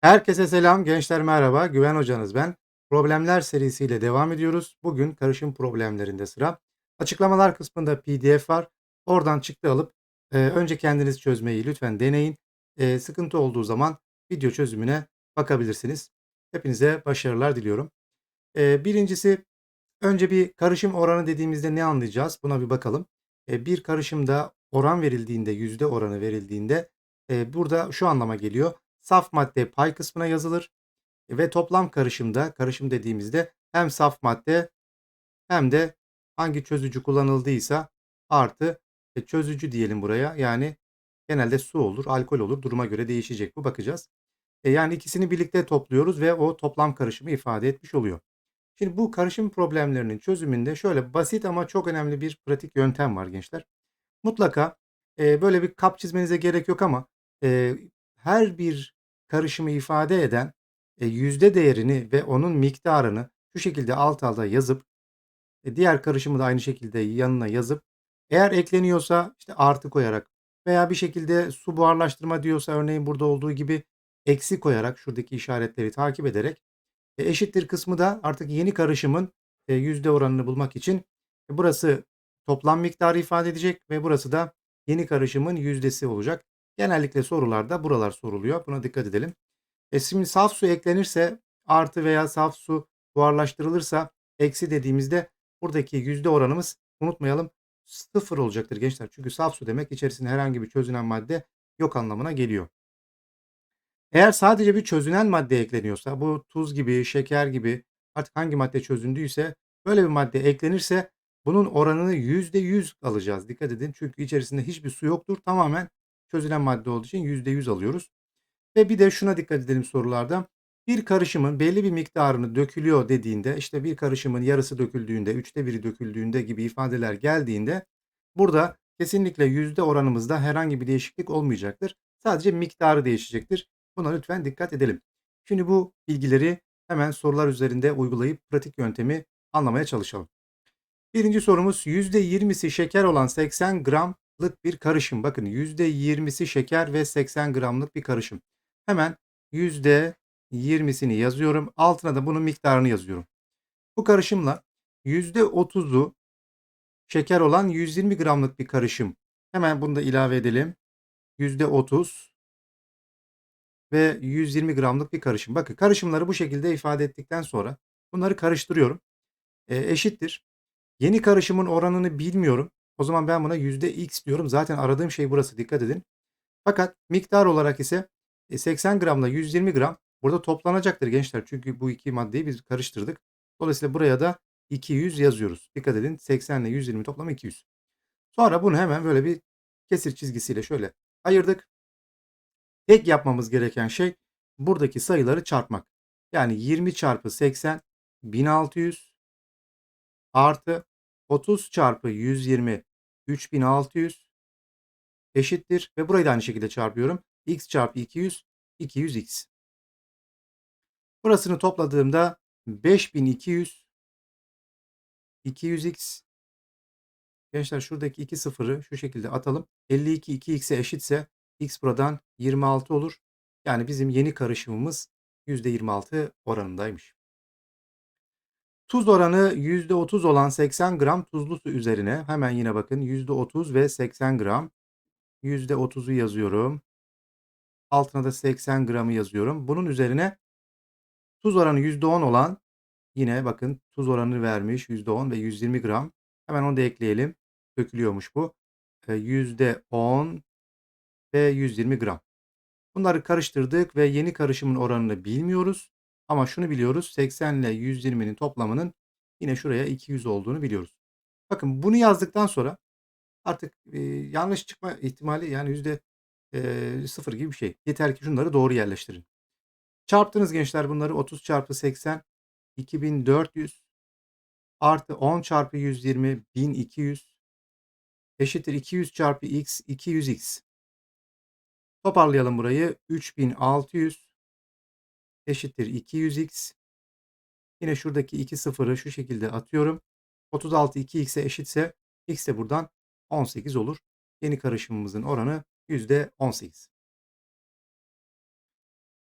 Herkese selam, gençler merhaba. Güven hocanız ben. Problemler serisiyle devam ediyoruz. Bugün karışım problemlerinde sıra. Açıklamalar kısmında PDF var. Oradan çıktı alıp e, önce kendiniz çözmeyi lütfen deneyin. E, sıkıntı olduğu zaman video çözümüne bakabilirsiniz. Hepinize başarılar diliyorum. E, birincisi önce bir karışım oranı dediğimizde ne anlayacağız? Buna bir bakalım. E, bir karışımda oran verildiğinde, yüzde oranı verildiğinde e, burada şu anlama geliyor. Saf madde pay kısmına yazılır ve toplam karışımda, karışım dediğimizde hem saf madde hem de hangi çözücü kullanıldıysa artı e, çözücü diyelim buraya. Yani genelde su olur, alkol olur. Duruma göre değişecek bu bakacağız. E, yani ikisini birlikte topluyoruz ve o toplam karışımı ifade etmiş oluyor. Şimdi bu karışım problemlerinin çözümünde şöyle basit ama çok önemli bir pratik yöntem var gençler. Mutlaka e, böyle bir kap çizmenize gerek yok ama e, her bir karışımı ifade eden e, yüzde değerini ve onun miktarını şu şekilde alt alta yazıp e, diğer karışımı da aynı şekilde yanına yazıp eğer ekleniyorsa işte artı koyarak veya bir şekilde su buharlaştırma diyorsa örneğin burada olduğu gibi eksi koyarak şuradaki işaretleri takip ederek e, eşittir kısmı da artık yeni karışımın e, yüzde oranını bulmak için e, burası toplam miktarı ifade edecek ve burası da yeni karışımın yüzdesi olacak. Genellikle sorularda buralar soruluyor. Buna dikkat edelim. E şimdi saf su eklenirse artı veya saf su buharlaştırılırsa eksi dediğimizde buradaki yüzde oranımız unutmayalım sıfır olacaktır gençler. Çünkü saf su demek içerisinde herhangi bir çözünen madde yok anlamına geliyor. Eğer sadece bir çözünen madde ekleniyorsa bu tuz gibi, şeker gibi artık hangi madde çözündüyse böyle bir madde eklenirse bunun oranını %100 alacağız. Dikkat edin çünkü içerisinde hiçbir su yoktur. Tamamen çözülen madde olduğu için %100 alıyoruz. Ve bir de şuna dikkat edelim sorularda. Bir karışımın belli bir miktarını dökülüyor dediğinde işte bir karışımın yarısı döküldüğünde, üçte biri döküldüğünde gibi ifadeler geldiğinde burada kesinlikle yüzde oranımızda herhangi bir değişiklik olmayacaktır. Sadece miktarı değişecektir. Buna lütfen dikkat edelim. Şimdi bu bilgileri hemen sorular üzerinde uygulayıp pratik yöntemi anlamaya çalışalım. Birinci sorumuz %20'si şeker olan 80 gramlık bir karışım. Bakın %20'si şeker ve 80 gramlık bir karışım. Hemen %20'sini yazıyorum. Altına da bunun miktarını yazıyorum. Bu karışımla %30'u şeker olan 120 gramlık bir karışım. Hemen bunu da ilave edelim. %30 ve 120 gramlık bir karışım. Bakın karışımları bu şekilde ifade ettikten sonra bunları karıştırıyorum. E, eşittir. Yeni karışımın oranını bilmiyorum. O zaman ben buna %x diyorum. Zaten aradığım şey burası dikkat edin. Fakat miktar olarak ise 80 gramla 120 gram burada toplanacaktır gençler. Çünkü bu iki maddeyi biz karıştırdık. Dolayısıyla buraya da 200 yazıyoruz. Dikkat edin 80 ile 120 toplamı 200. Sonra bunu hemen böyle bir kesir çizgisiyle şöyle ayırdık. Tek yapmamız gereken şey buradaki sayıları çarpmak. Yani 20 çarpı 80 1600 artı 30 çarpı 120 3600 eşittir ve burayı da aynı şekilde çarpıyorum. x çarpı 200 200x. Burasını topladığımda 5200 200x Gençler şuradaki iki sıfırı şu şekilde atalım. 52 2x'e eşitse x buradan 26 olur. Yani bizim yeni karışımımız %26 oranındaymış. Tuz oranı %30 olan 80 gram tuzlu su üzerine hemen yine bakın %30 ve 80 gram %30'u yazıyorum. Altına da 80 gramı yazıyorum. Bunun üzerine tuz oranı %10 olan yine bakın tuz oranı vermiş %10 ve 120 gram. Hemen onu da ekleyelim. Dökülüyormuş bu. %10 ve 120 gram. Bunları karıştırdık ve yeni karışımın oranını bilmiyoruz. Ama şunu biliyoruz 80 ile 120'nin toplamının yine şuraya 200 olduğunu biliyoruz. Bakın bunu yazdıktan sonra artık e, yanlış çıkma ihtimali yani yüzde e, sıfır gibi bir şey. Yeter ki şunları doğru yerleştirin. Çarptınız gençler bunları 30 çarpı 80 2400 artı 10 çarpı 120 1200 eşittir 200 çarpı x 200x. Toparlayalım burayı. 3600 eşittir 200x. Yine şuradaki 2 sıfırı şu şekilde atıyorum. 36 2x'e eşitse x de buradan 18 olur. Yeni karışımımızın oranı %18.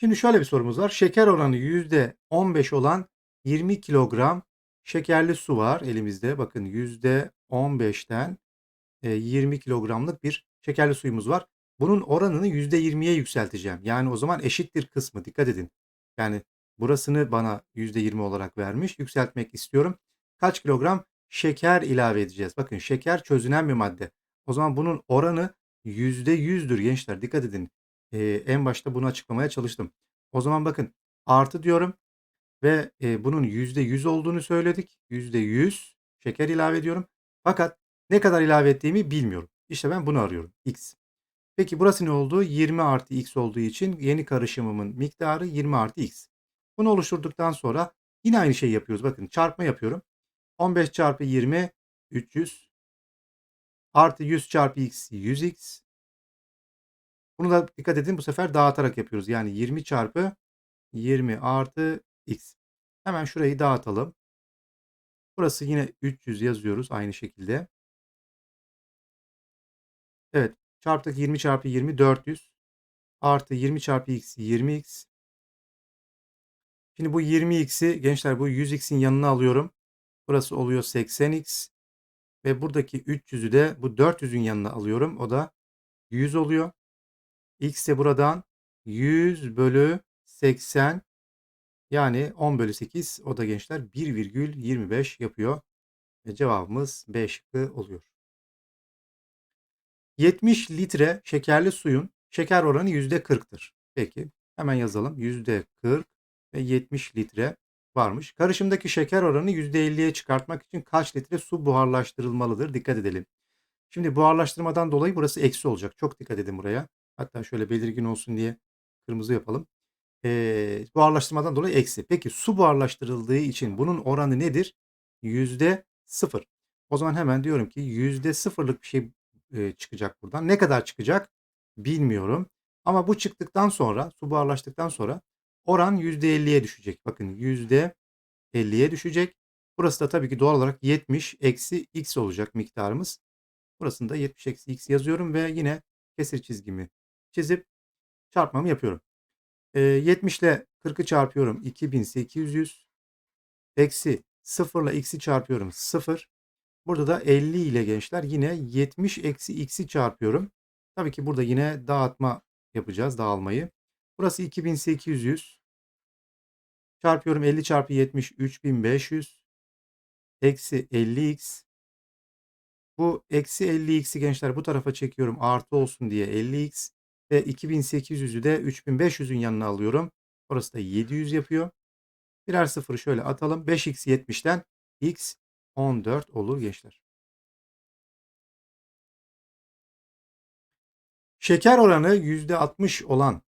Şimdi şöyle bir sorumuz var. Şeker oranı %15 olan 20 kilogram şekerli su var elimizde. Bakın %15'ten e, 20 kilogramlık bir şekerli suyumuz var. Bunun oranını %20'ye yükselteceğim. Yani o zaman eşittir kısmı. Dikkat edin. Yani burasını bana %20 olarak vermiş. Yükseltmek istiyorum. Kaç kilogram şeker ilave edeceğiz? Bakın şeker çözünen bir madde. O zaman bunun oranı %100'dür gençler. Dikkat edin. Ee, en başta bunu açıklamaya çalıştım. O zaman bakın artı diyorum ve e, bunun %100 olduğunu söyledik. %100 şeker ilave ediyorum. Fakat ne kadar ilave ettiğimi bilmiyorum. İşte ben bunu arıyorum. X. Peki burası ne oldu? 20 artı X olduğu için yeni karışımımın miktarı 20 artı X. Bunu oluşturduktan sonra yine aynı şeyi yapıyoruz. Bakın çarpma yapıyorum. 15 çarpı 20 300 artı 100 çarpı X 100X bunu da dikkat edin bu sefer dağıtarak yapıyoruz. Yani 20 çarpı 20 artı x. Hemen şurayı dağıtalım. Burası yine 300 yazıyoruz aynı şekilde. Evet çarptık 20 çarpı 20 400 artı 20 çarpı x 20x. Şimdi bu 20x'i gençler bu 100x'in yanına alıyorum. Burası oluyor 80x. Ve buradaki 300'ü de bu 400'ün yanına alıyorum. O da 100 oluyor. X de buradan 100 bölü 80 yani 10 bölü 8 o da gençler 1,25 yapıyor. Ve cevabımız B şıkkı oluyor. 70 litre şekerli suyun şeker oranı %40'tır. Peki hemen yazalım. %40 ve 70 litre varmış. Karışımdaki şeker oranı %50'ye çıkartmak için kaç litre su buharlaştırılmalıdır? Dikkat edelim. Şimdi buharlaştırmadan dolayı burası eksi olacak. Çok dikkat edin buraya. Hatta şöyle belirgin olsun diye kırmızı yapalım. Eee, buharlaştırmadan dolayı eksi. Peki su buharlaştırıldığı için bunun oranı nedir? Yüzde sıfır. O zaman hemen diyorum ki yüzde sıfırlık bir şey çıkacak buradan. Ne kadar çıkacak? Bilmiyorum. Ama bu çıktıktan sonra, su buharlaştıktan sonra oran yüzde elliye düşecek. Bakın yüzde elliye düşecek. Burası da tabii ki doğal olarak 70 eksi x olacak miktarımız. Burasını da 70 eksi x yazıyorum ve yine kesir çizgimi çizip çarpmamı yapıyorum. E, 70 ile 40'ı çarpıyorum 2800 eksi 0 ile x'i çarpıyorum 0. Burada da 50 ile gençler yine 70 eksi x'i çarpıyorum. Tabii ki burada yine dağıtma yapacağız dağılmayı. Burası 2800 çarpıyorum 50 çarpı 70 3500 eksi 50x bu eksi 50x'i gençler bu tarafa çekiyorum artı olsun diye 50x ve 2800'ü de 3500'ün yanına alıyorum. Orası da 700 yapıyor. Birer sıfırı şöyle atalım. 5x 70'ten x 14 olur gençler. Şeker oranı %60 olan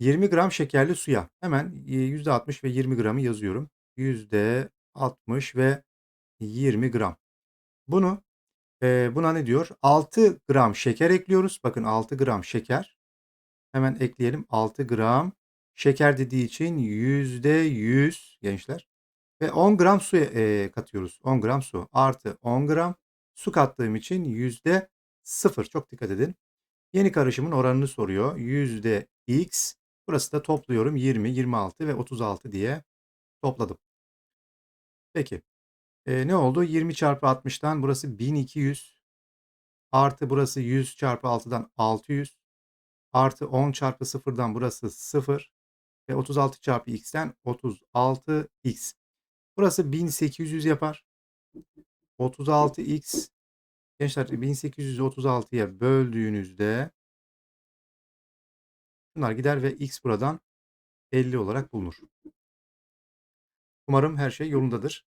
20 gram şekerli suya hemen %60 ve 20 gramı yazıyorum. %60 ve 20 gram. Bunu e, buna ne diyor? 6 gram şeker ekliyoruz. Bakın 6 gram şeker. Hemen ekleyelim. 6 gram şeker dediği için %100 gençler. Ve 10 gram su e, katıyoruz. 10 gram su artı 10 gram su kattığım için yüzde sıfır. Çok dikkat edin. Yeni karışımın oranını soruyor. Yüzde x. Burası da topluyorum. 20, 26 ve 36 diye topladım. Peki. E, ne oldu? 20 çarpı 60'tan burası 1200. Artı burası 100 çarpı 6'dan 600. Artı 10 çarpı 0'dan burası 0. Ve 36 çarpı x'ten 36x. Burası 1800 yapar. 36x. Gençler 1836'ya böldüğünüzde bunlar gider ve x buradan 50 olarak bulunur. Umarım her şey yolundadır.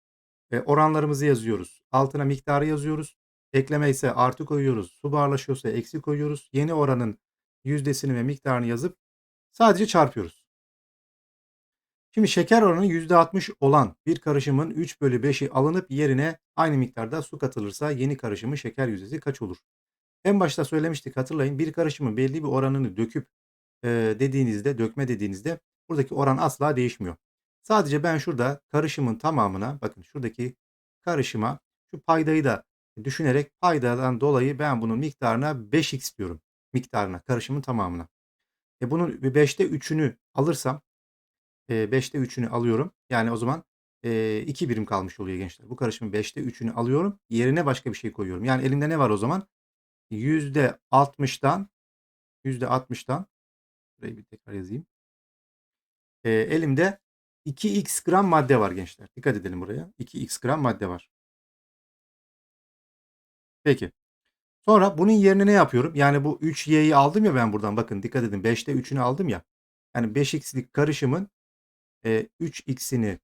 E, oranlarımızı yazıyoruz. Altına miktarı yazıyoruz. Ekleme ise artı koyuyoruz. Su buharlaşıyorsa eksi koyuyoruz. Yeni oranın yüzdesini ve miktarını yazıp sadece çarpıyoruz. Şimdi şeker oranı %60 olan bir karışımın 3 bölü 5'i alınıp yerine aynı miktarda su katılırsa yeni karışımın şeker yüzdesi kaç olur? En başta söylemiştik hatırlayın bir karışımın belli bir oranını döküp e, dediğinizde dökme dediğinizde buradaki oran asla değişmiyor. Sadece ben şurada karışımın tamamına bakın şuradaki karışıma şu paydayı da düşünerek paydadan dolayı ben bunun miktarına 5x diyorum. Miktarına karışımın tamamına. E bunun 5'te 3'ünü alırsam e, 5'te 3'ünü alıyorum. Yani o zaman e, 2 birim kalmış oluyor gençler. Bu karışımın 5'te 3'ünü alıyorum. Yerine başka bir şey koyuyorum. Yani elimde ne var o zaman? %60'dan %60'dan burayı bir tekrar yazayım. E, elimde 2x gram madde var gençler. Dikkat edelim buraya. 2x gram madde var. Peki. Sonra bunun yerine ne yapıyorum? Yani bu 3y'yi aldım ya ben buradan. Bakın dikkat edin. 5'te 3'ünü aldım ya. Yani 5x'lik karışımın e, 3x'ini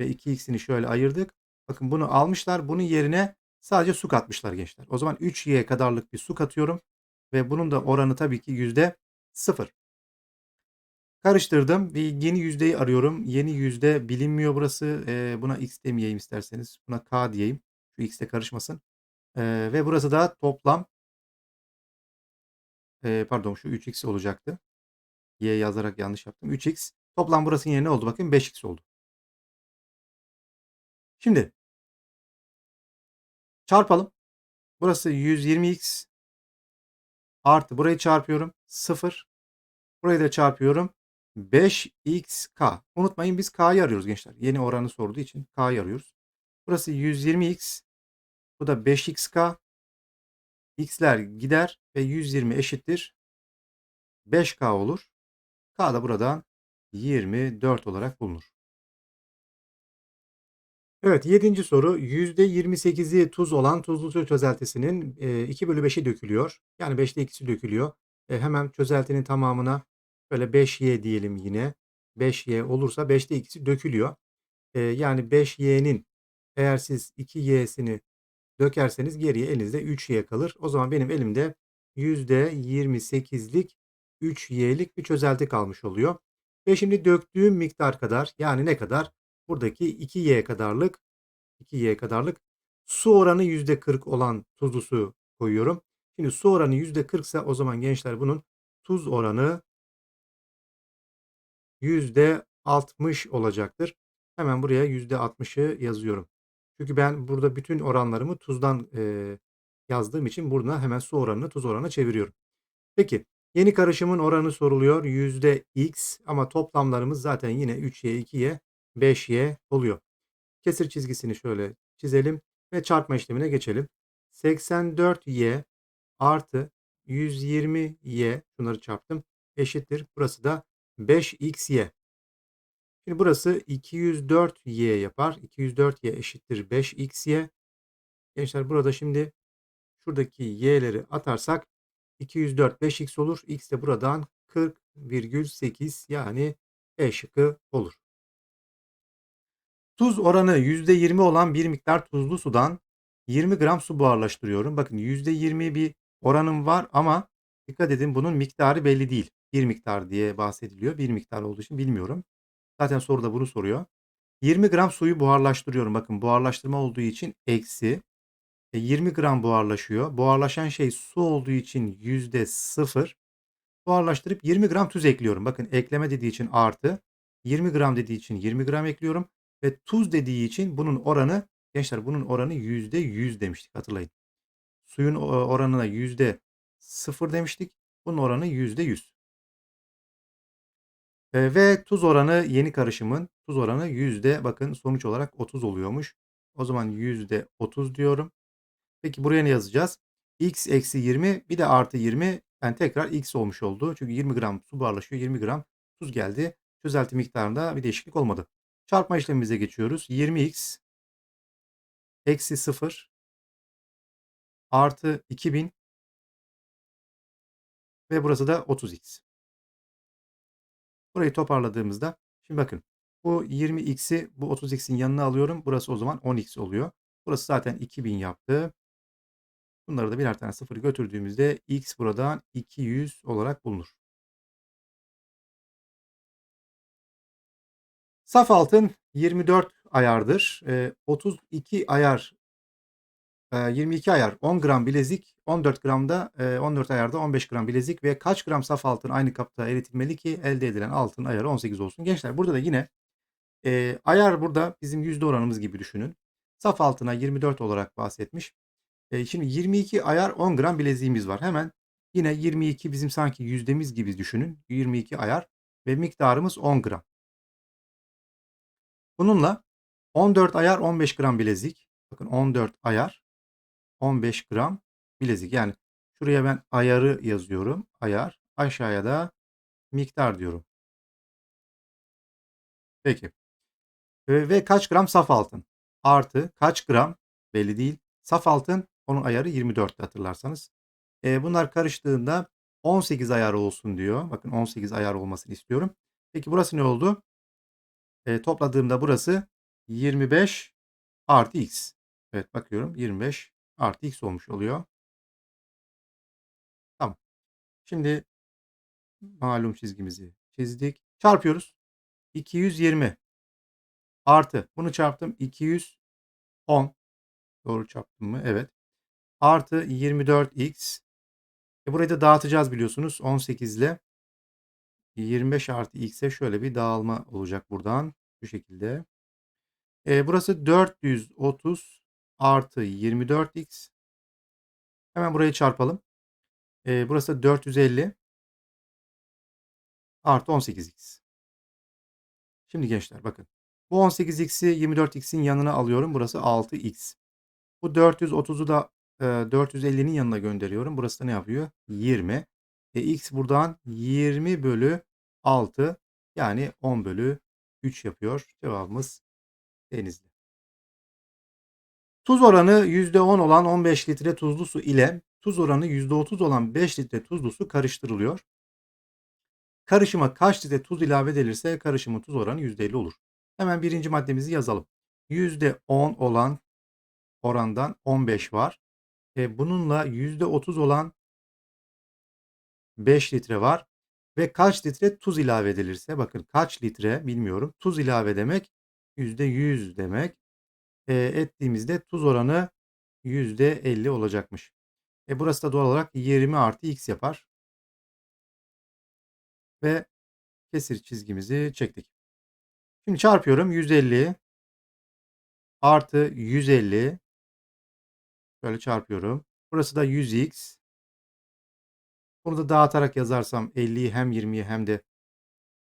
ve 2x'ini şöyle ayırdık. Bakın bunu almışlar. Bunun yerine sadece su katmışlar gençler. O zaman 3y kadarlık bir su katıyorum. Ve bunun da oranı tabii ki yüzde sıfır. Karıştırdım ve yeni yüzdeyi arıyorum. Yeni yüzde bilinmiyor burası. E, buna x demeyeyim isterseniz. Buna k diyeyim. Şu x de karışmasın. E, ve burası da toplam. E, pardon şu 3x olacaktı. Y yazarak yanlış yaptım. 3x. Toplam burasının yerine oldu. Bakın 5x oldu. Şimdi çarpalım. Burası 120x artı burayı çarpıyorum. 0. Burayı da çarpıyorum. 5xk. Unutmayın biz k'yı arıyoruz gençler. Yeni oranı sorduğu için k'yı arıyoruz. Burası 120x. Bu da 5xk. x'ler gider ve 120 eşittir. 5k olur. K da buradan 24 olarak bulunur. Evet 7. soru %28'i tuz olan tuzlu su çözeltisinin 2 bölü 5'i dökülüyor. Yani 5'te 2'si dökülüyor. E, hemen çözeltinin tamamına böyle 5y diyelim yine. 5y olursa 5'te 2'si dökülüyor. E, yani 5y'nin eğer siz 2y'sini dökerseniz geriye elinizde 3y kalır. O zaman benim elimde %28'lik 3y'lik bir çözelti kalmış oluyor. Ve şimdi döktüğüm miktar kadar yani ne kadar? Buradaki 2y kadarlık 2y kadarlık su oranı %40 olan tuzlu su koyuyorum. Şimdi su oranı %40 ise o zaman gençler bunun tuz oranı %60 olacaktır. Hemen buraya %60'ı yazıyorum. Çünkü ben burada bütün oranlarımı tuzdan e, yazdığım için burada hemen su oranını tuz oranına çeviriyorum. Peki yeni karışımın oranı soruluyor. %x ama toplamlarımız zaten yine 3y, 2y, 5y oluyor. Kesir çizgisini şöyle çizelim ve çarpma işlemine geçelim. 84y artı 120y şunları çarptım eşittir. Burası da 5xy. Şimdi burası 204y yapar. 204y eşittir 5xy. Gençler burada şimdi şuradaki y'leri atarsak 204 5x olur. X de buradan 40,8 yani E şıkkı olur. Tuz oranı %20 olan bir miktar tuzlu sudan 20 gram su buharlaştırıyorum. Bakın %20 bir oranım var ama dikkat edin bunun miktarı belli değil. Bir miktar diye bahsediliyor. Bir miktar olduğu için bilmiyorum. Zaten soruda bunu soruyor. 20 gram suyu buharlaştırıyorum. Bakın buharlaştırma olduğu için eksi. E, 20 gram buharlaşıyor. Buharlaşan şey su olduğu için %0. Buharlaştırıp 20 gram tuz ekliyorum. Bakın ekleme dediği için artı. 20 gram dediği için 20 gram ekliyorum. Ve tuz dediği için bunun oranı gençler bunun oranı %100 demiştik hatırlayın. Suyun oranına %0 demiştik. Bunun oranı %100. E, ve tuz oranı yeni karışımın tuz oranı yüzde bakın sonuç olarak 30 oluyormuş. O zaman yüzde 30 diyorum. Peki buraya ne yazacağız? x eksi 20 bir de artı 20 yani tekrar x olmuş oldu. Çünkü 20 gram su buharlaşıyor 20 gram tuz geldi. Çözelti miktarında bir değişiklik olmadı. Çarpma işlemimize geçiyoruz. 20x eksi 0 artı 2000 ve burası da 30x. Burayı toparladığımızda şimdi bakın bu 20x'i bu 30x'in yanına alıyorum. Burası o zaman 10x oluyor. Burası zaten 2000 yaptı. Bunları da birer tane sıfır götürdüğümüzde x buradan 200 olarak bulunur. Saf altın 24 ayardır. E, 32 ayar 22 ayar 10 gram bilezik, 14 gramda 14 ayarda 15 gram bilezik ve kaç gram saf altın aynı kapta eritilmeli ki elde edilen altın ayarı 18 olsun. Gençler burada da yine e, ayar burada bizim yüzde oranımız gibi düşünün. Saf altına 24 olarak bahsetmiş. E, şimdi 22 ayar 10 gram bileziğimiz var. Hemen Yine 22 bizim sanki yüzdemiz gibi düşünün. 22 ayar ve miktarımız 10 gram. Bununla 14 ayar 15 gram bilezik. Bakın 14 ayar 15 gram bilezik. Yani şuraya ben ayarı yazıyorum. Ayar. Aşağıya da miktar diyorum. Peki. Ve, kaç gram saf altın? Artı kaç gram belli değil. Saf altın onun ayarı 24 hatırlarsanız. E, bunlar karıştığında 18 ayar olsun diyor. Bakın 18 ayar olmasını istiyorum. Peki burası ne oldu? E, topladığımda burası 25 artı x. Evet bakıyorum 25 artı x olmuş oluyor. Tamam. Şimdi malum çizgimizi çizdik. Çarpıyoruz. 220 artı bunu çarptım 210 doğru çarptım mı? Evet. Artı 24x e burayı da dağıtacağız biliyorsunuz 18 ile 25 artı x'e şöyle bir dağılma olacak buradan. Şu şekilde. E, burası 430 artı 24x. Hemen burayı çarpalım. E, burası 450 artı 18x. Şimdi gençler bakın. Bu 18x'i 24x'in yanına alıyorum. Burası 6x. Bu 430'u da e, 450'nin yanına gönderiyorum. Burası da ne yapıyor? 20. E, x buradan 20 bölü 6 yani 10 bölü 3 yapıyor. Cevabımız Denizli. Tuz oranı %10 olan 15 litre tuzlu su ile tuz oranı %30 olan 5 litre tuzlu su karıştırılıyor. Karışıma kaç litre tuz ilave edilirse karışımın tuz oranı %50 olur. Hemen birinci maddemizi yazalım. %10 olan orandan 15 var. E, bununla %30 olan 5 litre var. Ve kaç litre tuz ilave edilirse bakın kaç litre bilmiyorum. Tuz ilave demek %100 demek. E, ettiğimizde tuz oranı %50 olacakmış. E, burası da doğal olarak 20 artı x yapar. Ve kesir çizgimizi çektik. Şimdi çarpıyorum 150 artı 150 Böyle çarpıyorum. Burası da 100x. Bunu da dağıtarak yazarsam 50'yi hem 20'yi hem de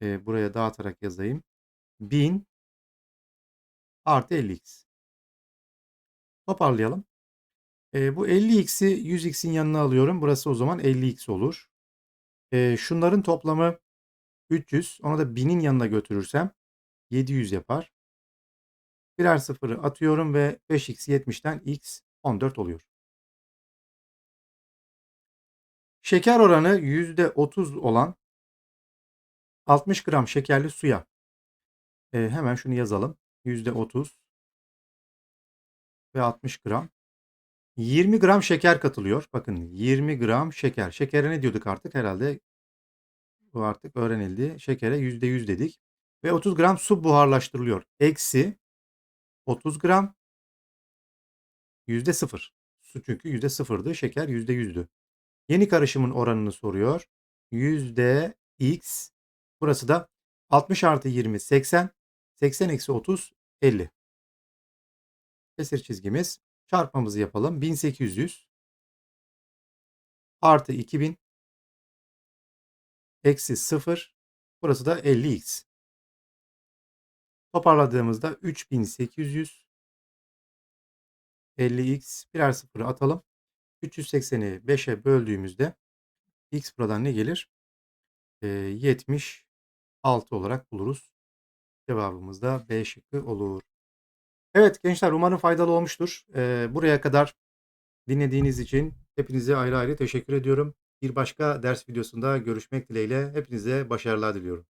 e, buraya dağıtarak yazayım. 1000 artı 50x. Toparlayalım. E, bu 50x'i 100x'in yanına alıyorum. Burası o zaman 50x olur. E, şunların toplamı 300. Onu da 1000'in yanına götürürsem 700 yapar. Birer sıfırı atıyorum ve 5x 70'ten x 14 oluyor. Şeker oranı %30 olan 60 gram şekerli suya e, hemen şunu yazalım. %30 ve 60 gram. 20 gram şeker katılıyor. Bakın 20 gram şeker. Şekere ne diyorduk artık herhalde? Bu artık öğrenildi. Şekere %100 dedik. Ve 30 gram su buharlaştırılıyor. Eksi 30 gram %0. Su çünkü %0'dı. Şeker %100'dü. Yeni karışımın oranını soruyor. Yüzde x. Burası da 60 artı 20 80. 80 eksi 30 50. Kesir çizgimiz. Çarpmamızı yapalım. 1800 artı 2000 eksi 0. Burası da 50x. Toparladığımızda 3800 50x birer sıfırı atalım. 380'i 5'e böldüğümüzde x buradan ne gelir? E, 76 olarak buluruz. Cevabımız da B şıkkı olur. Evet gençler umarım faydalı olmuştur. E, buraya kadar dinlediğiniz için hepinize ayrı ayrı teşekkür ediyorum. Bir başka ders videosunda görüşmek dileğiyle hepinize başarılar diliyorum.